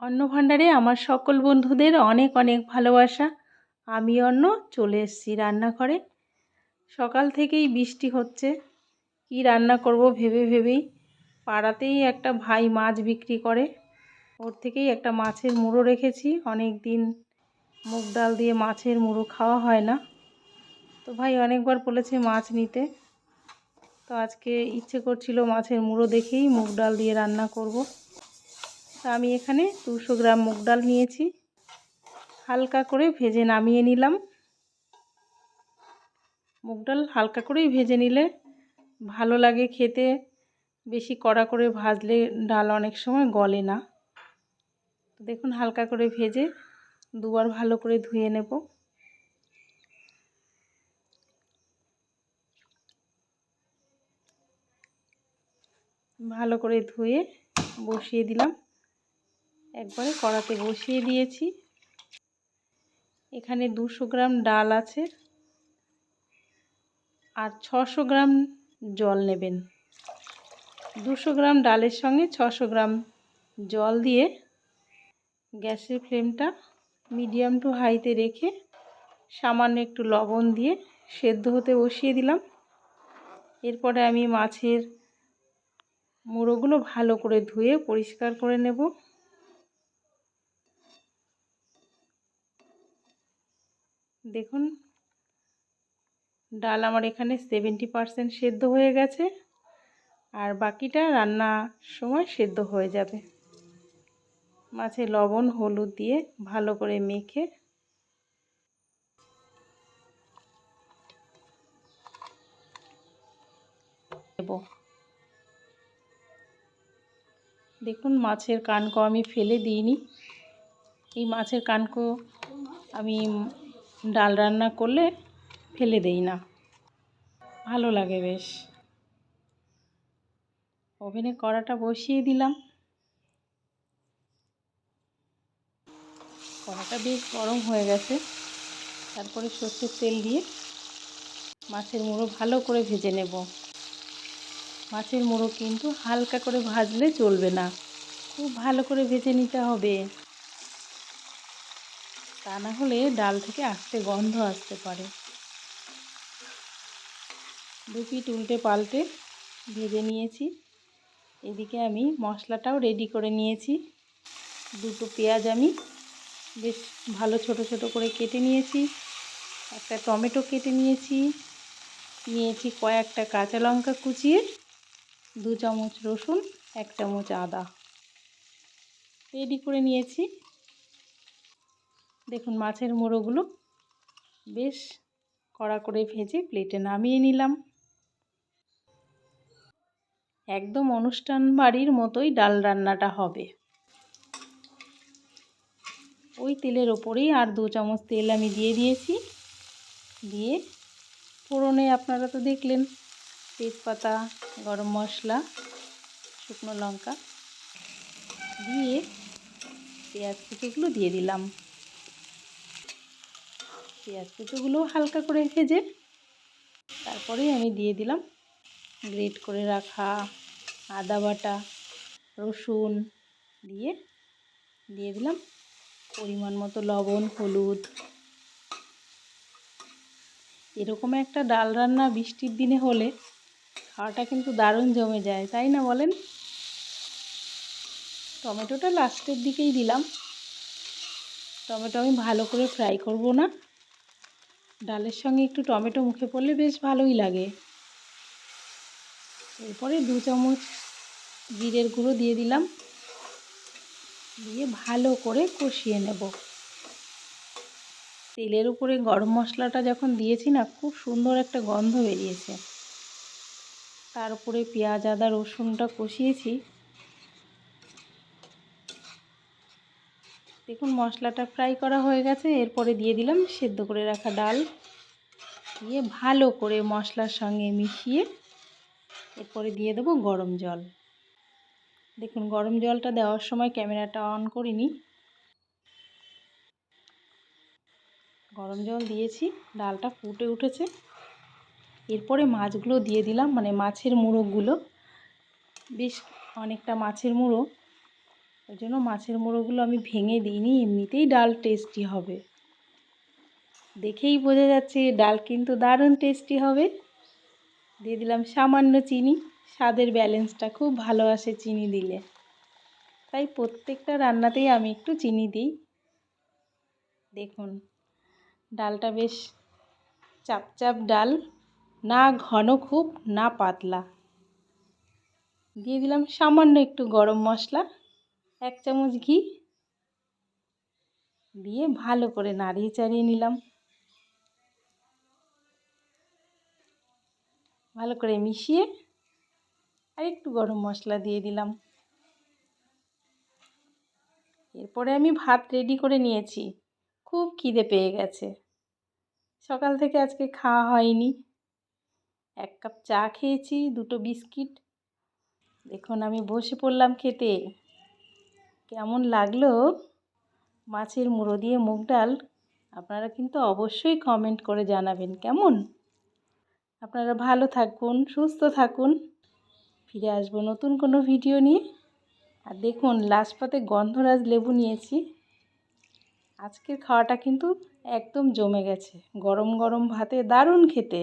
অন্ন ভাণ্ডারে আমার সকল বন্ধুদের অনেক অনেক ভালোবাসা। আমি অন্ন চলে এসেছি রান্নাঘরে। সকাল থেকেই বৃষ্টি হচ্ছে। কি রান্না করব ভেবে ভেবেই পাড়াতেই একটা ভাই মাছ বিক্রি করে। ওর থেকেই একটা মাছের মুড়ো রেখেছি। অনেক দিন মুগ ডাল দিয়ে মাছের মুড়ো খাওয়া হয় না। তো ভাই অনেকবার বলেছে মাছ নিতে। তো আজকে ইচ্ছে করছিল মাছের মুড়ো দেখেই মুগ ডাল দিয়ে রান্না করব। আমি এখানে দুশো গ্রাম মুগ ডাল নিয়েছি। হালকা করে ভেজে নামিয়ে নিলাম। মুগ ডাল হালকা করেই ভেজে নিলে ভালো লাগে খেতে। বেশি কড়া করে ভাজলে ডাল অনেক সময় গলে না। দেখুন হালকা করে ভেজে দুবার ভালো করে ধুয়ে নেব। ভালো করে ধুয়ে বসিয়ে দিলাম। একবারে কড়াতে বসিয়ে দিয়েছি। এখানে দুশো গ্রাম ডাল আছে আর ছশো গ্রাম জল নেবেন। দুশো গ্রাম ডালের সঙ্গে ছশো গ্রাম জল দিয়ে গ্যাসের ফ্লেমটা মিডিয়াম টু হাইতে রেখে সামান্য একটু লবণ দিয়ে সেদ্ধ হতে বসিয়ে দিলাম। এরপরে আমি মাছের মুড়োগুলো ভালো করে ধুয়ে পরিষ্কার করে নেব। দেখুন, ডাল আমার এখানে সেভেন্টি পারসেন্ট সেদ্ধ হয়ে গেছে, আর বাকিটা রান্না সময় সেদ্ধ হয়ে যাবে। মাছে লবণ, হলুদ দিয়ে ভালো করে মেখে দেব দেখুন, মাছের কানকো আমি ফেলে দিইনি। এই মাছের কানকো আমি ডাল রান্না করলে ফেলে দেই না। ভালো লাগে বেশ। ওভেনে কড়াটা বসিয়ে দিলাম। কড়াটা বেশ গরম হয়ে গেছে। তারপরে সর্ষের তেল দিয়ে মাছের মুড়ো ভালো করে ভেজে নেব। মাছের মুড়ো কিন্তু হালকা করে ভাজলে চলবে না। খুব ভালো করে ভেজে নিতে হবে। তা না হলে ডাল থেকে আস্তে গন্ধ আসতে পারে। দু পিঠ উল্টে পাল্টে ভেজে নিয়েছি। এদিকে আমি মশলাটাও রেডি করে নিয়েছি। দুটো পেঁয়াজ আমি বেশ ভালো ছোট ছোট করে কেটে নিয়েছি। একটা টমেটো কেটে নিয়েছি। নিয়েছি কয়েকটা কাঁচা লঙ্কা কুচিয়ে, দু চামচ রসুন, এক চামচ আদা। রেডি করে নিয়েছি। দেখুন মাছের মোড়োগুলো বেশ কড়া করে ভেজে প্লেটে নামিয়ে নিলাম। একদম অনুষ্ঠান বাড়ির মতোই ডাল রান্নাটা হবে। ওই তেলের ওপরেই আর দু চামচ তেল আমি দিয়ে দিয়েছি। দিয়ে ফোড়নে আপনারা তো দেখলেন, তেজপাতা, গরম মশলা, শুকনো লঙ্কা, দিয়ে পেঁয়াজ কুচোগুলো দিয়ে দিলাম। পেঁয়াজ কুচোগুলো হালকা করে ভেজে তারপরেই আমি দিয়ে দিলাম গ্রেট করে রাখা আদা বাটা, রসুন দিয়ে দিয়ে দিলাম পরিমাণ মতো লবণ, হলুদ। এরকম একটা ডাল রান্না বৃষ্টির দিনে হলে খাওয়াটা কিন্তু দারুণ জমে যায়, তাই না বলেন? টমেটোটা লাস্টের দিকেই দিলাম। টমেটো আমি ভালো করে ফ্রাই করব না। ডালের সঙ্গে একটু টমেটো মুখে পড়লে বেশ ভালোই লাগে। এরপরে দু চামচ জিরের গুঁড়ো দিয়ে দিলাম। দিয়ে ভালো করে কষিয়ে নেব। তেলের উপরে গরম মশলাটা যখন দিয়েছি না, খুব সুন্দর একটা গন্ধ বেরিয়েছে। তার উপরে পেঁয়াজ, আদা, রসুনটা কষিয়েছি। দেখুন মশলাটা ফ্রাই করা হয়ে গেছে, এরপরে দিয়ে দিলাম সেদ্ধ করে রাখা ডাল। দিয়ে ভালো করে মশলার সঙ্গে মিশিয়ে এরপরে দিয়ে দেবো গরম জল। দেখুন গরম জলটা দেওয়ার সময় ক্যামেরাটা অন করিনি। গরম জল দিয়েছি, ডালটা ফুটে উঠেছে। এরপরে মাছগুলো দিয়ে দিলাম মানে মাছের মুড়োগুলো। বেশ অনেকটা মাছের মুড়ো। ওই জন্য মাছের মুড়োগুলো আমি ভেঙে দিইনি, এমনিতেই ডাল টেস্টি হবে। দেখেই বোঝা যাচ্ছে ডাল কিন্তু দারুণ টেস্টি হবে। দিয়ে দিলাম সামান্য চিনি, স্বাদের ব্যালেন্সটা খুব ভালো আসে চিনি দিলে। তাই প্রত্যেকটা রান্নাতেই আমি একটু চিনি দিই। দেখুন, ডালটা বেশ চাপ চাপ ডাল, না ঘন খুব, না পাতলা। দিয়ে দিলাম সামান্য একটু গরম মশলা। এক চামচ ঘি দিয়ে ভালো করে নাড়িয়ে চাড়িয়ে নিলাম। ভালো করে মিশিয়ে আর একটু গরম মশলা দিয়ে দিলাম। এরপরে আমি ভাত রেডি করে নিয়েছি। খুব খিদে পেয়ে গেছে। সকাল থেকে আজকে খাওয়া হয়নি। এক কাপ চা খেয়েছি, দুটো বিস্কিট। দেখুন আমি বসে পড়লাম খেতে। কেমন লাগল? মাছের মুড়ো দিয়ে মুগ ডাল আপনারা কিন্তু অবশ্যই কমেন্ট করে জানাবেন, কেমন? আপনারা ভালো থাকুন, সুস্থ থাকুন। ফিরে আসব নতুন কোনো ভিডিও নিয়ে। আর দেখুন লাস্ট পাতে গন্ধরাজ লেবু নিয়েছি। আজকের খাওয়াটা কিন্তু একদম জমে গেছে। গরম গরম ভাতে দারুণ খেতে।